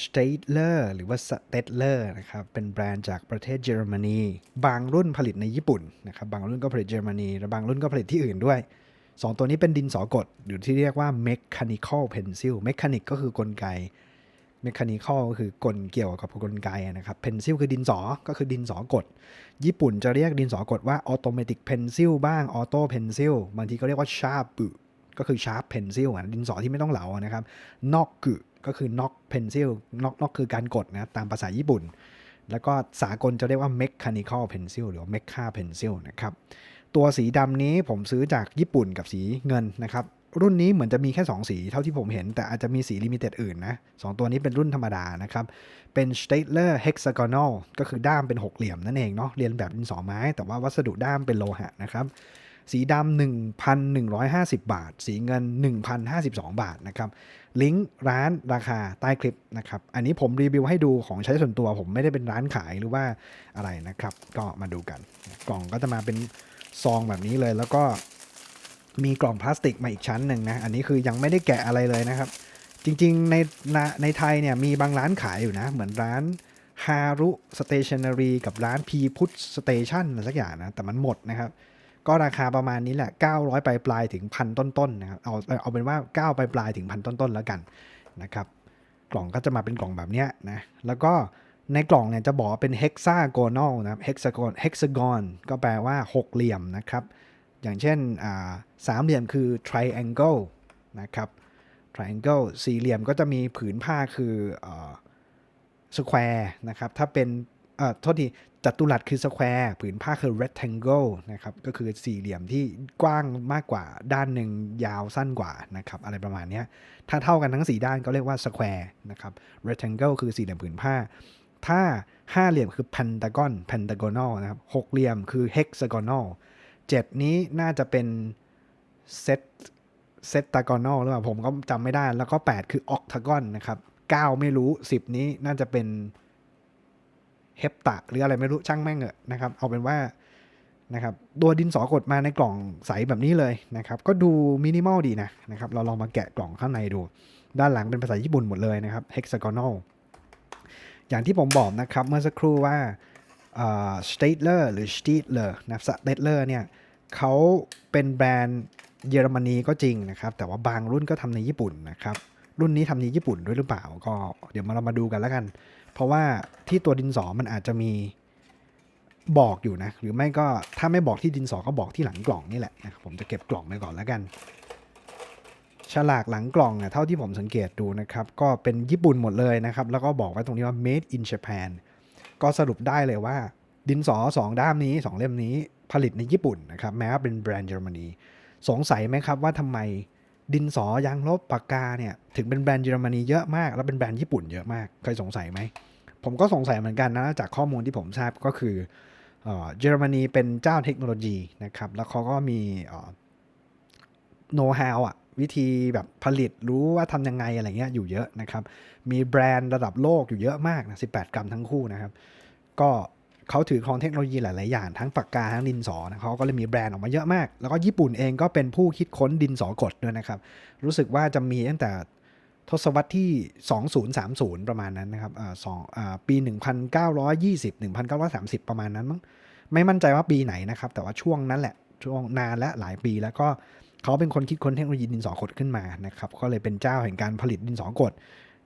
Stadler หรือว่า Stadler นะครับ เป็นแบรนด์จากประเทศเยอรมนี บางรุ่นผลิตในญี่ปุ่นนะครับ บางรุ่นก็ผลิตเยอรมนี และบางรุ่นก็ผลิตที่อื่นด้วยสองตัวนี้เป็นดินสอกด หรือที่เรียกว่า mechanical pencil mechanic ก็คือกลไก mechanical ก็คือกลเกี่ยวกับกลไกนะครับ pencil คือดินสอ ก็คือดินสอกด ญี่ปุ่นจะเรียกดินสอกดว่า automatic pencil บ้าง auto pencil บางทีก็เรียกว่า sharp ก็คือ sharp pencil ดินสอที่ไม่ต้องเหลานะครับ knock ก็ ก็คือ knock pencil knock knock คือการกดนะตามภาษาญี่ปุ่น แล้วก็สากลจะเรียกว่า mechanical pencil หรือว่า mecha pencil นะครับตัวสีดำนี้ผมซื้อจากญี่ปุ่นกับสีเงินนะครับรุ่นนี้เหมือนจะมีแค่ 2 สีเท่าที่ผมเห็น แต่อาจจะมีสีลิมิเต็ดอื่นนะสองตัวนี้เป็นรุ่นธรรมดานะครับ เป็น Stadler Hexagonal ก็คือด้ามเป็นหกเหลี่ยมนั่นเองเนาะเรียนแบบดินสอไม้ แต่ว่าวัสดุด้ามเป็นโลหะนะครับ สีดำ1,150 บาท สีเงิน 1,052 บาทนะครับ ลิงก์ร้านราคาใต้คลิปนะครับ อันนี้ผมรีวิวให้ดูของใช้ส่วนตัว ผมไม่ได้เป็นร้านขายหรือว่าอะไรนะครับ ก็มาดูกัน กล่องก็จะมาเป็นซองแบบนี้เลย แล้วก็มีกล่องพลาสติกมาอีกชั้นหนึ่งนะ อันนี้คือยังไม่ได้แกะอะไรเลยนะครับ จริงๆ ในในไทยเนี่ยมีบางร้านขายอยู่นะ เหมือนร้านฮารุสเตชันนารีกับร้านพีพุทธสเตชันอะไรสักอย่างนะ แต่มันหมดนะครับ ก็ราคาประมาณนี้แหละ 900ปลายปลายถึงพันต้นๆนะครับเอาเอาเป็นว่า 9 ปลายปลายถึงพันต้นๆแล้วกันนะครับ กล่องก็จะมาเป็นกล่องแบบเนี้ยนะแล้วก็ในกล่องเนี่ยจะบอกเป็น hexagonal นะครับ hexagon hexagon ก็แปลว่าหกเหลี่ยมนะครับ อย่างเช่นสามเหลี่ยมคือ triangle นะครับ triangle สี่เหลี่ยมก็จะมีผืนผ้าคืออ่อ square นะครับ ถ้าเป็น อ่อโทษทีจัตุรัสคือ square ผืนผ้าคือ rectangle นะครับก็คือสี่เหลี่ยมที่กว้างมากกว่าด้านหนึ่งยาวสั้นกว่านะครับอะไรประมาณนี้ถ้าเท่ากันทั้ง 4 ด้านก็เรียกว่า square นะครับ rectangle คือสี่เหลี่ยมผืนผ้า ถ้าห้าเหลี่ยมคือ pentagon pentagonal นะครับหกเหลี่ยมคือ hexagonal เจ็ดนี้น่าจะเป็น set setagonal หรือเปล่าผมก็จำไม่ได้ แล้วก็ 8 คือ octagon นะครับ 9 ไม่รู้ 10 นี้น่าจะเป็น เฮปตะหรืออะไรไม่รู้ช่างแม่งเถอะนะครับ เอาเป็นว่านะครับตัวดินสอกดมาในกล่องใสแบบนี้เลยนะครับ ก็ดูมินิมอลดีนะนะครับ เราลองมาแกะกล่องข้างในดู ด้านหลังเป็นภาษาญี่ปุ่นหมดเลยนะครับ hexagonal อย่างที่ผมบอกนะครับเมื่อสักครู่ว่าสเตเลอร์หรือสตีเลอร์นะสเตเลอร์เนี่ยเขาเป็นแบรนด์เยอรมนีก็จริงนะครับ แต่ว่าบางรุ่นก็ทำในญี่ปุ่นนะครับ รุ่นนี้ทำในญี่ปุ่นด้วยหรือเปล่า ก็เดี๋ยวมาเรามาดูกันแล้วกัน เพราะว่าที่ตัวดินสอมันอาจจะมีบอกอยู่นะ หรือไม่ก็ถ้าไม่บอกที่ดินสอก็บอกที่หลังกล่องนี่แหละนะครับผมจะเก็บกล่องไปก่อนแล้วกัน ฉลากหลังกล่องเนี่ยเท่าที่ผมสังเกตดูนะครับ ก็เป็นญี่ปุ่นหมดเลยนะครับ แล้วก็บอกไว้ตรงนี้ว่า made in Japan ก็สรุปได้เลยว่า ดินสอสองด้ามนี้สองเล่มนี้ผลิตในญี่ปุ่นนะครับ แม้ว่าเป็นแบรนด์เยอรมนีสงสัยไหมครับว่าทำไม ดินสอ ยางลบ ปากกาเนี่ย ถึงเป็นแบรนด์เยอรมนีเยอะมาก แล้วเป็นแบรนด์ญี่ปุ่นเยอะมาก เคยสงสัยไหม ผมก็สงสัยเหมือนกันนะ จากข้อมูลที่ผมทราบก็คือเยอรมนีเป็นเจ้าเทคโนโลยีนะครับ แล้วเขาก็มีโน้ตฮาวอะวิธีแบบผลิตรู้ว่าทำยังไงอะไรเงี้ยอยู่เยอะนะครับ มีแบรนด์ระดับโลกอยู่เยอะมากนะ18 กรัมทั้งคู่นะครับ ก็ เขาถือครองเทคโนโลยีหลาย ๆ อย่างทั้งปากกาทั้งดินสอนะเขาก็เลยมีแบรนด์ออกมาเยอะมาก แล้วก็ญี่ปุ่นเองก็เป็นผู้คิดค้นดินสอกดด้วยนะครับ รู้สึกว่าจะมีตั้งแต่ทศวรรษที่ 2030 ประมาณนั้นนะครับอ่าสองอ่าปี 1920 1930 ประมาณนั้นมั้งไม่มั่นใจว่าปีไหนนะครับ แต่ว่าช่วงนั้นแหละช่วงนานและหลายปีแล้วก็เขาเป็นคนคิดค้นเทคโนโลยีดินสอกดขึ้นมานะครับก็เลยเป็นเจ้าแห่งการผลิตดินสอกด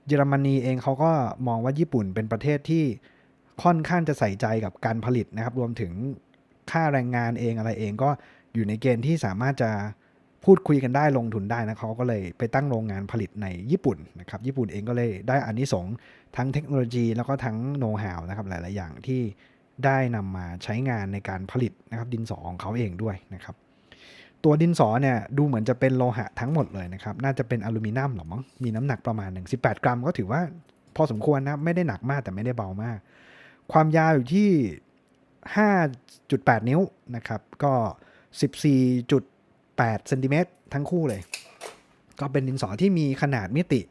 เยอรมนีเองเขาก็มองว่าญี่ปุ่นเป็นประเทศที่ ค่อนข้างจะใส่ใจกับการผลิตนะครับ รวมถึงค่าแรงงานเองอะไรเองก็อยู่ในเกณฑ์ที่สามารถจะพูดคุยกันได้ลงทุนได้นะเขาก็เลยไปตั้งโรงงานผลิตในญี่ปุ่นนะครับ ญี่ปุ่นเองก็เลยได้อานิสงส์ทั้งเทคโนโลยี แล้วก็ทั้งโน้ตฮาวนะครับหลาย ๆ อย่างที่ได้นำมาใช้งานในการผลิตนะครับดินสอของเขาเองด้วยนะครับ ตัวดินสอเนี่ยดูเหมือนจะเป็นโลหะทั้งหมดเลยนะครับ น่าจะเป็นอลูมิเนียมหรอมั้งมีน้ำหนักประมาณหนึ่ง18 กรัม ก็ถือว่าพอสมควรนะไม่ได้หนักมากแต่ไม่ได้เบามาก ความยาวอยู่ที่ 5.8 นิ้วนะครับ ก็ 14.8เซนติเมตรทั้งคู่เลย ก็เป็นดินสอที่มีขนาดมิติ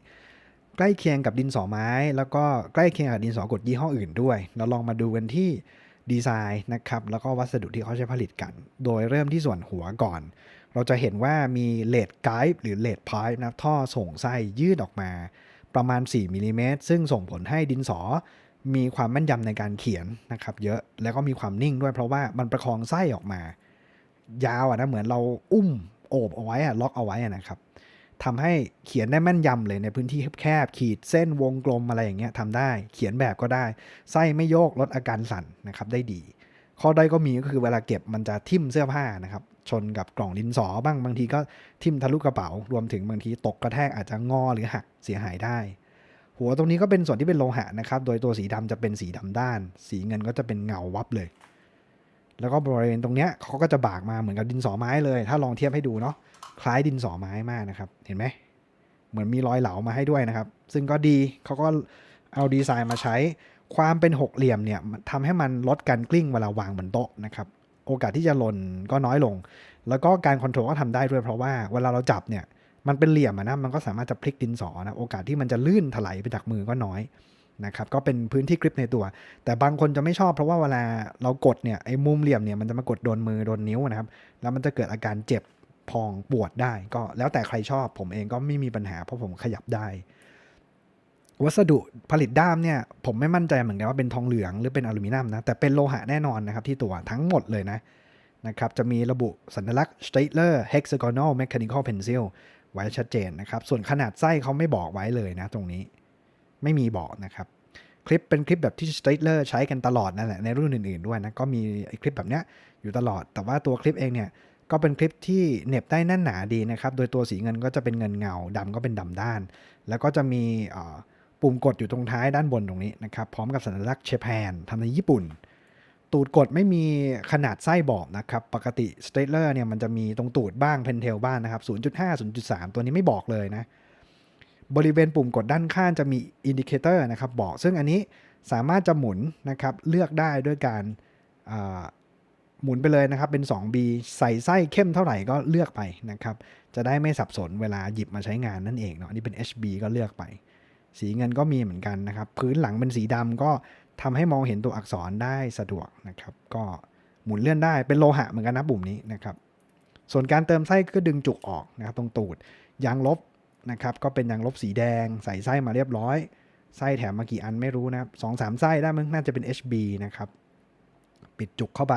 ใกล้เคียงกับดินสอไม้ แล้วก็ใกล้เคียงกับดินสอกดยี่ห้ออื่นด้วย เราลองมาดูกันที่ดีไซน์นะครับ แล้วก็วัสดุที่เขาใช้ผลิตกัน โดยเริ่มที่ส่วนหัวก่อน เราจะเห็นว่ามีเลดไกด์หรือเลดพายนะท่อส่งไส้ยืดออกมา ประมาณ 4มิลลิเมตรซึ่งส่งผลให้ดินสอ มีความแม่นยำในการเขียนนะครับ เยอะแล้วก็มีความนิ่งด้วยเพราะว่ามันประคองไส้ออกมา ยาวอะนะเหมือนเราอุ้มโอบเอาไว้อะล็อกเอาไว้อะนะครับทำให้เขียนได้แม่นยำเลยในพื้นที่แคบๆขีดเส้นวงกลมอะไรอย่างเงี้ยทำได้ เขียนแบบก็ได้ ไส้ไม่โยกลดอาการสั่นนะครับได้ดี ข้อด้อยก็มีก็คือเวลาเก็บมันจะทิ่มเสื้อผ้านะครับชนกับกล่องดินสอบ้างบางทีก็ทิ่มทะลุกระเป๋า รวมถึงบางทีตกกระแทกอาจจะงอหรือหักเสียหายได้ หัวตรงนี้ก็เป็นส่วนที่เป็นโลหะนะครับ โดยตัวสีดำจะเป็นสีดำด้าน สีเงินก็จะเป็นเงาวับเลย แล้วก็บริเวณตรงเนี้ยเขาก็จะบากมาเหมือนกับดินสอไม้เลย ถ้าลองเทียบให้ดูเนาะ คล้ายดินสอไม้มากนะครับ เห็นไหม เหมือนมีรอยเหลามาให้ด้วยนะครับ ซึ่งก็ดี เขาก็เอาดีไซน์มาใช้ ความเป็นหกเหลี่ยมเนี่ยทำให้มันลดการกลิ้งเวลาวางบนโต๊ะนะครับ โอกาสที่จะหล่นก็น้อยลง แล้วก็การคอนโทรลก็ทำได้ด้วยเพราะว่าเวลาเราจับเนี่ย มันเป็นเหลี่ยมะนะมันก็สามารถจะพลิกดินสอนะโอกาสที่มันจะลื่นถลายไปจากมือก็น้อยนะครับก็เป็นพื้นที่กริปในตัว แต่บางคนจะไม่ชอบเพราะว่าเวลาเรากดเนี่ยไอ้มุมเหลี่ยมเนี่ยมันจะมากดโดนมือโดนนิ้วนะครับ แล้วมันจะเกิดอาการเจ็บพองปวดได้ ก็แล้วแต่ใครชอบ ผมเองก็ไม่มีปัญหาเพราะผมขยับได้ วัสดุผลิตด้ามเนี่ยผมไม่มั่นใจเหมือนกันว่าเป็นทองเหลืองหรือเป็นอลูมิเนียมนะแต่เป็นโลหะแน่นอนนะครับที่ตัวทั้งหมดเลยนะนะครับจะมีระบุสัญลักษณ์ Staedtler Hexagonal Mechanical Pencil ไว้ชัดเจนนะครับ ส่วนขนาดไส้เขาไม่บอกไว้เลยนะ ตรงนี้ไม่มีบอกนะครับ คลิปเป็นคลิปแบบที่ Staedtler ใช้กันตลอดนั่นแหละในรุ่นอื่นๆด้วยนะ ก็มีคลิปแบบเนี้ยอยู่ตลอด แต่ว่าตัวคลิปเองเนี่ยก็เป็นคลิปที่เน็บได้แน่นหนาดีนะครับ โดยตัวสีเงินก็จะเป็นเงินเงาดำก็เป็นดำด้าน แล้วก็จะมีปุ่มกดอยู่ตรงท้ายด้านบนตรงนี้นะครับ พร้อมกับสัญลักษณ์เชแปนทำในญี่ปุ่น ตูดกดไม่มีขนาดไส้บอกนะครับ ปกติสเตทเลอร์เนี่ยมันจะมีตรงตูดบ้างเพนเทลบ้างนะครับ 0.5 0.3 ตัวนี้ไม่บอกเลยนะ บริเวณปุ่มกดด้านข้างจะมีอินดิเคเตอร์นะครับบอก ซึ่งอันนี้สามารถจะหมุนนะครับ เลือกได้ด้วยการหมุนไปเลยนะครับ เป็น 2B ใส่ไส้เข้มเท่าไหร่ก็เลือกไปนะครับ จะได้ไม่สับสนเวลาหยิบมาใช้งานนั่นเองเนาะอันนี้เป็น HB ก็เลือกไป สีเงินก็มีเหมือนกันนะครับ พื้นหลังเป็นสีดำก็ ทำให้มองเห็นตัวอักษรได้สะดวกนะครับ ก็หมุนเลื่อนได้เป็นโลหะเหมือนกันนะปุ่มนี้นะครับ ส่วนการเติมไส้ก็ดึงจุกออกนะครับ ตรงตูดยางลบนะครับ ก็เป็นยางลบสีแดง ใส่ไส้มาเรียบร้อยไส้แถมมากี่อันไม่รู้นะครับสองสามไส้ได้มั้งน่าจะเป็น HB นะครับ ปิดจุกเข้าไป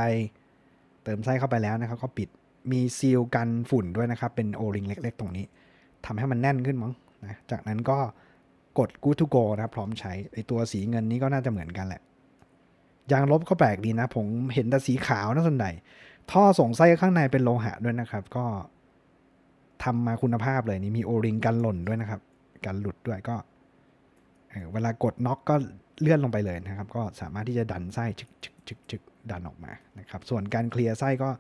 เติมไส้เข้าไปแล้วนะครับ ก็ปิดมีซีลกันฝุ่นด้วยนะครับ เป็นโอริงเล็ก ๆ ตรงนี้ทำให้มันแน่นขึ้นมั้งนะจากนั้นก็ กด Good to go นะครับพร้อมใช้ไอตัวสีเงินนี้ก็น่าจะเหมือนกันแหละ ยางลบก็แปลกดีนะ ผมเห็นแต่สีขาวนะส่วนใหญ่ท่อส่งไส้ข้างในเป็นโลหะด้วยนะครับ ก็ทำมาคุณภาพเลยนี่มีโอริงกันหล่นด้วยนะครับ กันหลุดด้วยก็เออเวลากดน็อกก็เลื่อนลงไปเลยนะครับ ก็สามารถที่จะดันไส้ชึกชึกชึกชึกดันออกมานะครับ ส่วนการเคลียร์ไส้ก็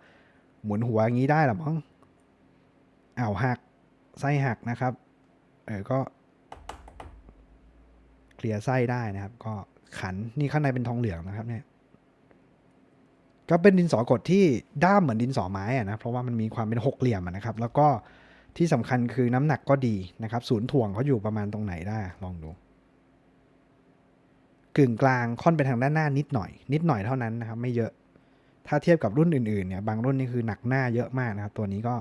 หมุนหัวอย่างนี้ได้หรอมั้งอ้าวหักไส้หักนะครับเออก็ เคลียร์ไส้ได้นะครับ ก็ขันนี่ข้างในเป็นทองเหลืองนะครับเนี่ยก็เป็นดินสอกดที่ด้ามเหมือนดินสอไม้อะนะเพราะว่ามันมีความเป็นหกเหลี่ยมนะครับ แล้วก็ที่สำคัญคือน้ำหนักก็ดีนะครับศูนย์ถ่วงเขาอยู่ประมาณตรงไหนได้ลองดูกึ่งกลางค่อนไปทางด้านหน้านิดหน่อย นิดหน่อยเท่านั้นนะครับ ไม่เยอะ ถ้าเทียบกับรุ่นอื่นๆเนี่ยบางรุ่นนี่คือหนักหน้าเยอะมากนะครับ ตัวนี้ก็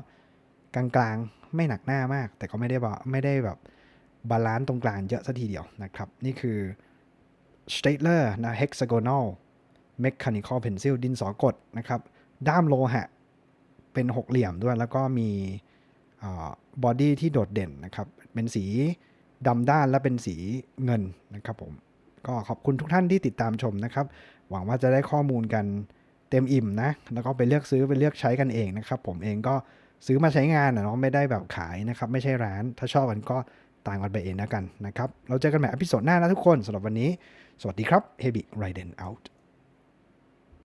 กลางๆไม่หนักหน้ามาก แต่ก็ไม่ได้แบบไม่ได้แบบ บาลานซ์ตรงกลางเยอะซะทีเดียวนะครับ นี่คือ Staedtler นะ hexagonal mechanical pencil ดินสอกดนะครับ ด้ามโลหะ เป็นหกเหลี่ยมด้วย แล้วก็มีบอดี้ที่โดดเด่นนะครับ เป็นสีดำด้านและเป็นสีเงินนะครับผม ก็ขอบคุณทุกท่านที่ติดตามชมนะครับ หวังว่าจะได้ข้อมูลกันเต็มอิ่มนะ แล้วก็ไปเลือกซื้อไปเลือกใช้กันเองนะครับ ผมเองก็ซื้อมาใช้งานนะเนาะไม่ได้แบบขายนะครับ ไม่ใช่ร้าน ถ้าชอบกันก็ ต่างกันไปเองนะกันนะครับ เราเจอกันใหม่อพิโซดหน้านะทุกคนสำหรับวันนี้ สวัสดีครับ Heavy r i d e n out